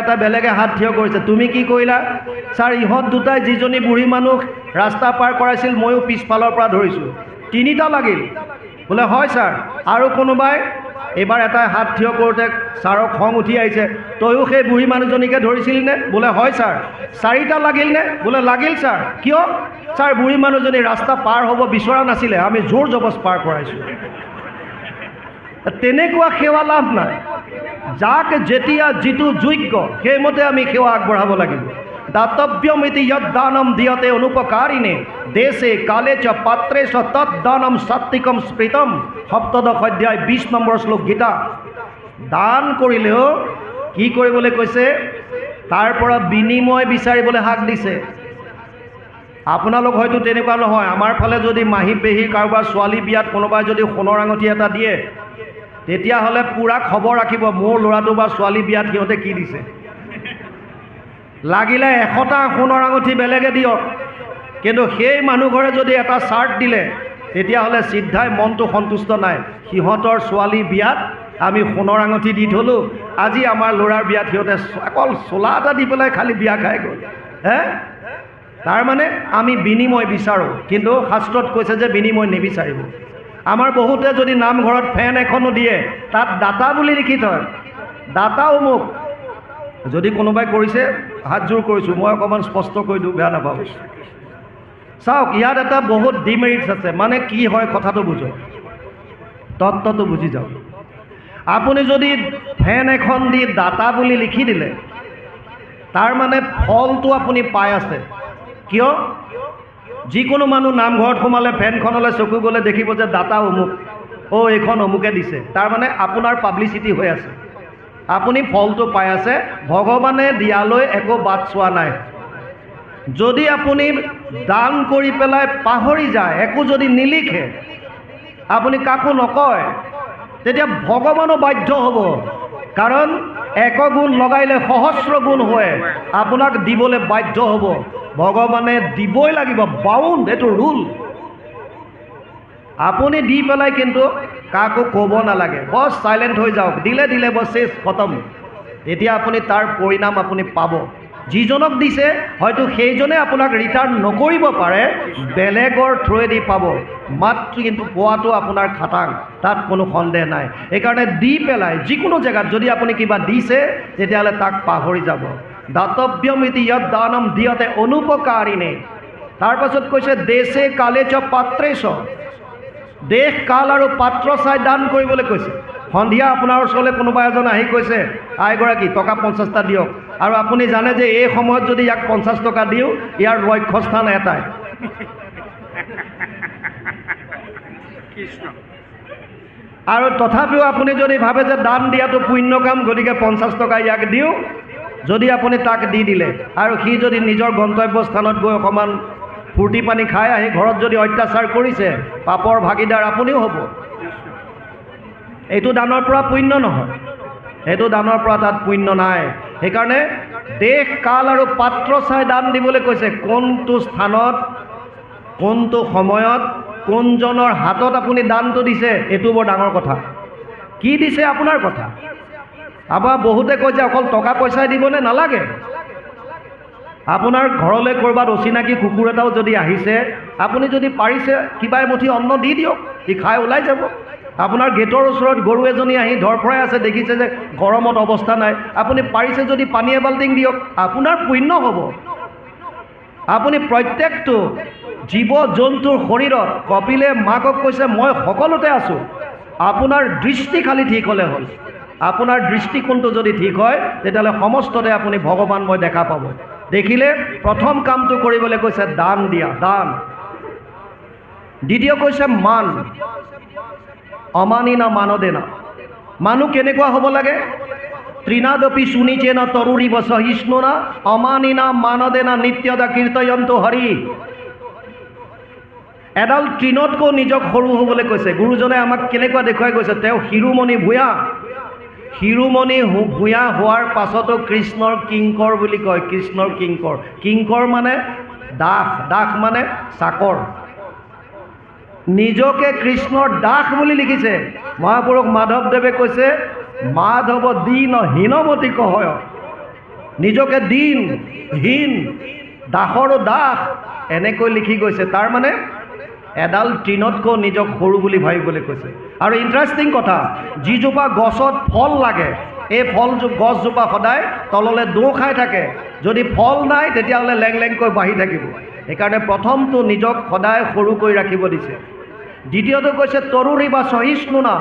এটা বেলেগে হাত থিয় কৰিছে। তুমি কি কৰিলা? ছাৰ, ইহঁত দুটাই যিজনী বুঢ়ী মানুহ ৰাস্তা পাৰ কৰাইছিল, ময়ো পিছফালৰ পৰা ধৰিছোঁ। তিনিটা লাগিল। বোলে, হয়, ছাৰ। আৰু কোনোবাই এইবাৰ এটাই হাত থিয় কৰোঁতে ছাৰৰ খং উঠি আহিছে। তয়ো সেই বুঢ়ী মানুহজনীকে ধৰিছিলি নে বোলে, হয়, ছাৰ। চাৰিটা লাগিল নে বোলে, লাগিল, ছাৰ। কিয়? ছাৰ, বুঢ়ী মানুহজনী ৰাস্তা পাৰ হ'ব বিচৰা নাছিলে। আমি জোৰ জবজ পাৰ কৰাইছোঁ। তেনেকুৱা সেৱা লাভ নাই। যাক যেতিয়া যিটো যোগ্য, সেইমতে আমি সেৱা আগবঢ়াব লাগিব। দাতব্যমিতি যৎ দানম দিয়তে অনুপকাৰিণে দেশে কালে চ পাত্ৰে চ তৎ দানম সাত্বিকম স্মৃতম। সপ্তদশ অধ্যায় বিছ নম্বৰ শ্লোক গীতা। দান কৰিলেও কি কৰিবলৈ কৈছে? তাৰ পৰা বিনিময় বিচাৰিবলৈ হাক দিছে। আপোনালোক হয়তো তেনেকুৱা নহয়। আমাৰ ফালে যদি মাহী পেহী কাৰোবাৰ ছোৱালী বিয়াত কোনোবাই যদি সোণৰ আঙুঠি এটা দিয়ে তেতিয়াহ'লে পূৰা খবৰ ৰাখিব, মোৰ ল'ৰাটো বা ছোৱালী বিয়াত সিহঁতে কি দিছে? লাগিলে এশটা সোণৰ আঙুঠি বেলেগে দিয়ক। কিন্তু সেই মানুহঘৰে যদি এটা চাৰ্ট দিলে, তেতিয়াহ'লে চিধাই মনটো সন্তুষ্ট নাই। সিহঁতৰ ছোৱালী বিয়াত আমি সোণৰ আঙুঠি দি থ'লোঁ। আজি আমাৰ ল'ৰাৰ বিয়াত সিহঁতে অকল চোলা এটা দি পেলাই খালী বিয়া খাই গ'ল। হে? তাৰমানে আমি বিনিময় বিচাৰোঁ। কিন্তু শাস্ত্ৰত কৈছে যে বিনিময় নিবিচাৰিব। আমাৰ বহুতে যদি নামঘৰত ফেন এখনও দিয়ে, তাত দাতা বুলি লিখি থয়। দাতাও মোক। যদি কোনোবাই কৰিছে হাতযোৰ কৰিছোঁ, মই অকণমান স্পষ্ট কৰি দিওঁ, বেয়া নাপাব চাওক, ইয়াত এটা বহুত ডিমেৰিটছ আছে। মানে কি হয়, কথাটো বুজক। তত্ত্বটো বুজি যাওক। আপুনি যদি ফেন এখন দি দাতা বুলি লিখি দিলে, তাৰ মানে ফলটো আপুনি পাই আছে। কিয়? যিকোনো মানুহ নামঘৰত সোমালে ফেনখনলৈ চকু গ'লে দেখিব যে দাতা অমুক। অ' এইখন অমুকে দিছে। তাৰমানে আপোনাৰ পাব্লিচিটি হৈ আছে। আপুনি ফলটো পাই আছে, ভগৱানে দিয়ালৈ একো বাট চোৱা নাই। যদি আপুনি দান কৰি পেলাই পাহৰি যায়, একো যদি নিলিখে, আপুনি কাকো নকয়, তেতিয়া ভগৱানো বাধ্য হ'ব। কাৰণ এক গুণ লগাইলে সহস্ৰ গুণ হয় আপোনাক দিবলৈ বাধ্য হ'ব। ভগৱানে দিবই লাগিব বাউণ্ড এইটো ৰুল আপুনি দি পেলাই কিন্তু কাকো ক'ব নালাগে। বছ চাইলেণ্ট হৈ যাওক, দিলে দিলে বছ চেছ খতম। তেতিয়া আপুনি তাৰ পৰিণাম আপুনি পাব। যিজনক দিছে, হয়তো সেইজনে আপোনাক ৰিটাৰ্ণ নকৰিব পাৰে, বেলেগৰ থ্ৰুৱেদি পাব। মাত্ৰ কিন্তু পোৱাটো আপোনাৰ খাটাং, তাত কোনো সন্দেহ নাই। সেইকাৰণে দি পেলাই, যিকোনো জেগাত যদি আপুনি কিবা দিছে, তেতিয়াহ'লে তাক পাহৰি যাব। দাতব্যমিতি ইয়াত দানম দিয়তে অনুপকাৰিণে তাৰপাছত কৈছে, দেশে কালে চ পাত্ৰে চ। দেশ কাল আৰু পাত্ৰ চাই দান কৰিবলৈ কৈছে। সন্ধিয়া আপোনাৰ ওচৰলৈ কোনোবা এজন আহি কৈছে আইগৰাকী টকা পঞ্চাছটা দিয়ক। আৰু আপুনি জানে যে এই সময়ত যদি ইয়াক পঞ্চাছ টকা দিওঁ ইয়াৰ লক্ষ্যস্থান এটাই। কৃষ্ণ। আৰু তথাপিও আপুনি যদি ভাবে যে দান দিয়াটো পুণ্য কাম গতিকে পঞ্চাছ টকা ইয়াক দিওঁ যদি আপুনি তাক দি দিলে। আৰু সি যদি নিজৰ গন্তব্যস্থানত গৈ অকণমান ফূৰ্তি পানী খাই আহি ঘৰত যদি অত্যাচাৰ কৰিছে পাপৰ ভাগিদাৰ আপুনিও হ'ব। এইটো দানৰ পৰা পুণ্য নহয়। সেইটো দানৰ পৰা তাত পুণ্য নাই। সেইকাৰণে দেশ, কাল আৰু পাত্ৰ চাই দান দিবলৈ কৈছে, কোনটো স্থানত, কোনটো সময়ত, কোনজনৰ হাতত আপুনি দানটো দিছে, এইটো বৰ ডাঙৰ কথা। কি দিছে আপোনাৰ কথা? আমাৰ বহুতে কয় যে অকল টকা পইচাই দিবনে নালাগে? আপোনাৰ ঘৰলৈ ক'ৰবাত অচিনাকি কুকুৰ এটাও যদি আহিছে, আপুনি যদি পাৰিছে কিবা এমুঠি অন্ন দি দিয়ক সি খাই ওলাই যাব। আপোনাৰ গেটৰ ওচৰত গৰু এজনী আহি ধৰফৰাই আছে, দেখিছে যে গৰমত অৱস্থা নাই। আপুনি পাৰিছে যদি পানী এবাল্টিং দিয়ক, আপোনাৰ পুণ্য হ'ব। আপুনি প্ৰত্যেকটো জীৱ জন্তুৰ শৰীৰত কপিলে মাকক কৈছে, মই সকলোতে আছোঁ। আপোনাৰ দৃষ্টি খালী ঠিক হ'লে হ'ল। আপোনাৰ দৃষ্টিকোণটো যদি ঠিক হয়, তেতিয়াহ'লে সমস্ততে আপুনি ভগৱান মই দেখা পাব। দেখিলে প্ৰথম কামটো কৰিবলৈ কৈছে, দান দিয়া, দান। দ্বিতীয় কৈছে, মান। অমানি না মানদেনা মানুহ কেনেকুৱা হ'ব লাগে? ত্ৰিনাদপি শুনিছে না তৰুৰিব সহিষ্ণু না? অমানিনা মানদেনা নিত্যদা কীৰ্তয়ন্ত হৰি। এডাল তৃণতকৈ নিজক সৰু হ'বলৈ কৈছে। গুৰুজনে আমাক কেনেকুৱা দেখুৱাই গৈছে তেওঁ শিৰোমণি ভূঞা। শিৰোমণি ভূঞা হোৱাৰ পাছতো কৃষ্ণৰ কিংকৰ বুলি কয়, কৃষ্ণৰ কিংকৰ। কিংকৰ মানে দাস দাস মানে চাকৰ। নিজকে কৃষ্ণৰ দাস বুলি লিখিছে। মহাপুৰুষ মাধৱদেৱে কৈছে, মাধৱ দীন হীনমতি কহয়। নিজকে দিন, হীন, দাসৰো দাস এনেকৈ লিখি গৈছে। তাৰমানে এডাল তৃণতকৈ নিজক সৰু বুলি ভাবিবলৈ কৈছে। আৰু ইণ্টাৰেষ্টিং কথা, যিজোপা গছত ফল লাগে, এই ফল গছজোপা সদায় তললৈ দোঁ খাই থাকে। যদি ফল নাই, তেতিয়াহ'লে লেং লেংকৈ বাঢ়ি থাকিব। সেইকাৰণে প্ৰথমটো নিজক সদায় সৰু কৰি ৰাখিব দিছে। দ্বিতীয়টো কৈছে তৰুৰী বা সহিষ্ণু না।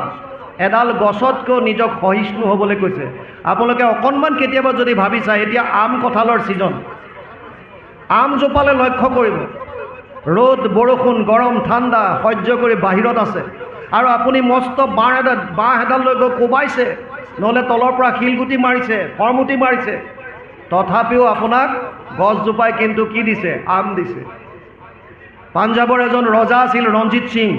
এডাল গছতকৈ নিজক সহিষ্ণু হ'বলৈ কৈছে। আপোনালোকে অকণমান কেতিয়াবা যদি ভাবি চায়, এতিয়া আম কঁঠালৰ ছিজন। আমজোপালৈ লক্ষ্য কৰিব। ৰ'দ, বৰষুণ, গৰম, ঠাণ্ডা, সহ্য কৰি বাহিৰত আছে। আৰু আপুনি মস্ত বাঁহ এডাল বাঁহ এডাল লৈ গৈ কোবাইছে। নহ'লে তলৰ পৰা শিলগুটি মাৰিছে খৰমুটি মাৰিছে। তথাপিও আপোনাক গছজোপাই কিন্তু কি দিছে? আম দিছে। পাঞ্জাৱৰ এজন ৰজা আছিল ৰঞ্জিত সিং।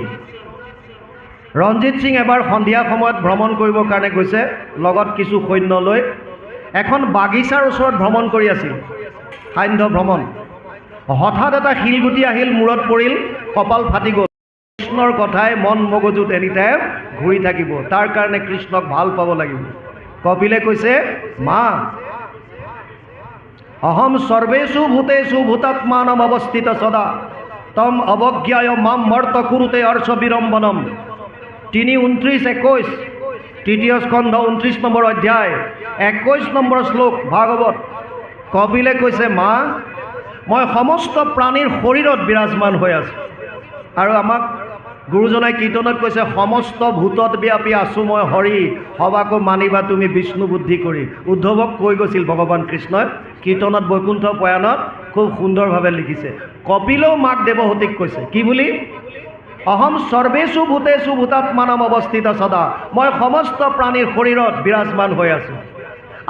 ৰঞ্জিত সিং এবাৰ সন্ধিয়া সময়ত ভ্ৰমণ কৰিবৰ কাৰণে গৈছে, লগত কিছু সৈন্য লৈ। এখন বাগিচাৰ ওচৰত ভ্ৰমণ কৰি আছিল। সান্ধ্য ভ্ৰমণ। হঠাৎ এটা শিলগুটি আহিল, মূৰত পৰিল, কপাল ফাটি গ'ল। কৃষ্ণৰ কথাই মন মগজুত এনি টাইম ঘূৰি থাকিব। তাৰ কাৰণে কৃষ্ণক ভালো পাব লাগিব। কপিলে কৈছে, মা অহম সৰ্বেষু ভূতেষু ভূতাত্মানম অৱস্থিত সদা তম অৱজ্ঞায় মাম মৰ্ত কুৰুতে অৰ্চ বিৰম্বনম তিনি ঊনত্ৰিছ একৈছ তৃতীয় স্কন্ধ ঊনত্ৰিছ নম্বৰ অধ্যায় একৈছ নম্বৰ শ্লোক ভাগৱত কপিলে কৈছে, মা, মই সমস্ত প্ৰাণীৰ শৰীৰত বিৰাজমান হৈ আছোঁ। আৰু আমাক গুৰুজনাই কীৰ্তনত কৈছে, সমস্ত ভূতত ব্যাপী আছোঁ মই, হৰি সবাকো মানিবা তুমি বিষ্ণু বুদ্ধি কৰি। উদ্ধৱক কৈ গৈছিল ভগৱান কৃষ্ণই। কীৰ্তনত বৈকুণ্ঠ প্ৰয়াণত খুব সুন্দৰভাৱে লিখিছে। কপিলেও মাক দেৱহতীক কৈছে। কি বুলি? অহম সৰ্বেষু ভূতেষু ভূতাত্মানম অৱস্থিত সদা, মই সমস্ত প্ৰাণীৰ শৰীৰত বিৰাজমান হৈ আছোঁ।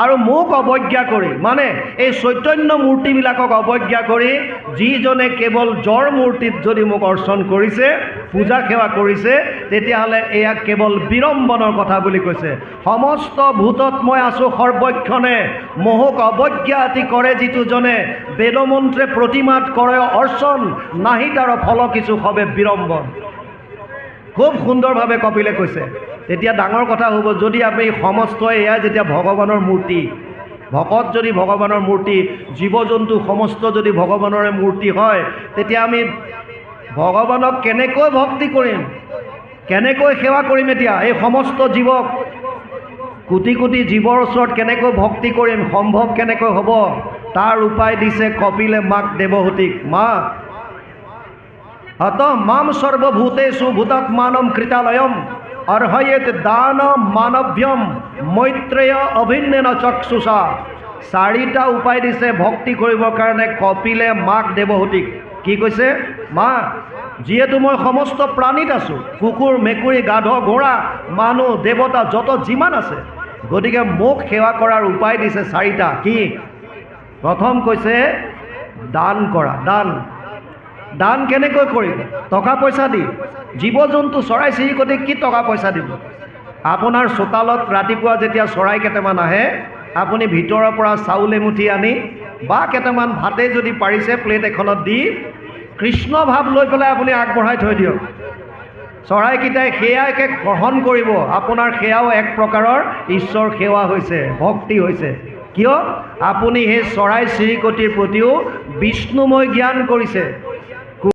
আৰু মোক অৱজ্ঞা কৰি মানে এই চৈতন্য মূৰ্তিবিলাকক অৱজ্ঞা কৰি, যিজনে কেৱল জ্বৰ মূৰ্তিত যদি মোক অৰ্চন কৰিছে, পূজা সেৱা কৰিছে, তেতিয়াহ'লে এয়া কেৱল বিৰম্বনৰ কথা বুলি কৈছে। সমস্ত ভূতত মই আছোঁ সৰ্বক্ষণে। মোহক অৱজ্ঞা আতি কৰে যিটোজনে বেদমন্ত্ৰে প্ৰতিমাত কৰে অৰ্চন নাহি তাৰ ফল কিছু সবে বিৰম্বন খুব সুন্দৰভাৱে কপিলে কৈছে। তেতিয়া ডাঙৰ কথা হ'ব, যদি আমি সমস্ত এয়া যেতিয়া ভগৱানৰ মূৰ্তি, ভকত যদি ভগৱানৰ মূৰ্তি জীৱ জন্তু সমস্ত যদি ভগৱানৰে মূৰ্তি হয়, তেতিয়া আমি ভগৱানক কেনেকৈ ভক্তি কৰিম? কেনেকৈ সেৱা কৰিম এতিয়া? এই সমস্ত জীৱক, কোটি কোটি জীৱৰ ওচৰত কেনেকৈ ভক্তি কৰিম? সম্ভৱ কেনেকৈ হ'ব? তাৰ উপায় দিছে কপিলে মাক দেৱহতীক, মা। অত মাম সর্বভূতেষু ভূতাত্মানম কৃতালয়ম। অর্হয়েত দান মানব্যম মৈত্ৰেয় অভিন্নেন চক্ষুষা। চাৰিটা উপায় দিছে ভক্তি কৰিবৰ কাৰণে কপিলে মাক দেৱহতীক। কি কৈছে? মা, যিহেতু মই সমস্ত প্ৰাণীত আছোঁ, কুকুৰ, মেকুৰী, গাধ, ঘোঁৰা, মানুহ, দেৱতা, যত যিমান আছে, গতিকে মোক সেৱা কৰাৰ উপায় দিছে চাৰিটা কি? প্ৰথম কৈছে, দান কৰা, দান। দান কেনেকৈ কৰিব টকা পইচা দি। জীৱ জন্তু চৰাই চিৰিকটিক কি টকা পইচা দিব? আপোনাৰ চোতালত ৰাতিপুৱা যেতিয়া চৰাই কেইটামান আহে, আপুনি ভিতৰৰ পৰা চাউল এমুঠি আনি বা কেইটামান ভাতেই যদি পাৰিছে প্লেট এখনত দি কৃষ্ণ ভাৱ লৈ পেলাই আপুনি আগবঢ়াই থৈ দিয়ক। চৰাইকেইটাই সেয়াকে গ্ৰহণ কৰিব। আপোনাৰ সেয়াও এক প্ৰকাৰৰ ঈশ্বৰ সেৱা হৈছে, ভক্তি হৈছে। কিয়? আপুনি সেই চৰাই চিৰিকটিৰ প্ৰতিও বিষ্ণুময় জ্ঞান কৰিছে।